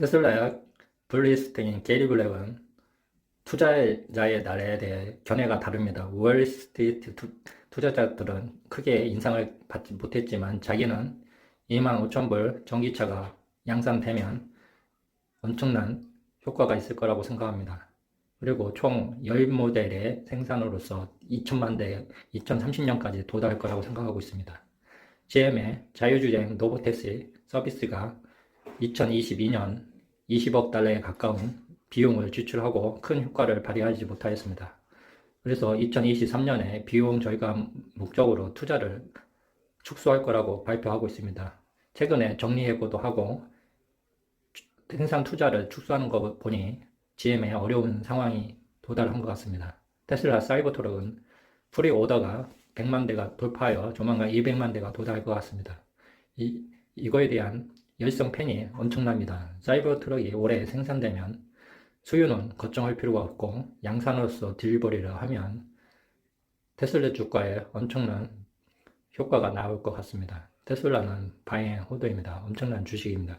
테슬라의 블리스트인 게리 블랙은 투자자의 날에 대해 견해가 다릅니다. 월스트리트 투- 투자자들은 크게 인상을 받지 못했지만 자기는 2만 5천 불 전기차가 양산되면 엄청난 효과가 있을 거라고 생각합니다. 그리고 총 10모델의 생산으로서 2천만 대 2030년까지 도달할 거라고 생각하고 있습니다. GM의 자유주행 로보택시 서비스가 2022년 20억 달러에 가까운 비용을 지출하고 큰 효과를 발휘하지 못하였습니다. 그래서 2023년에 비용 절감 목적으로 투자를 축소할 거라고 발표하고 있습니다. 최근에 정리해고도 하고 생산 투자를 축소하는 거 보니 GM의 어려운 상황이 도달한 것 같습니다. 테슬라 사이버 트럭은 프리 오더가 100만 대가 돌파하여 조만간 200만 대가 도달할 것 같습니다. 이, 이거에 대한 열성 팬이 엄청납니다. 사이버 트럭이 올해 생산되면 수요는 걱정할 필요가 없고 양산으로서 딜리버리를 하면 테슬라 주가에 엄청난 효과가 나올 것 같습니다. 테슬라는 바잉 호드입니다. 엄청난 주식입니다.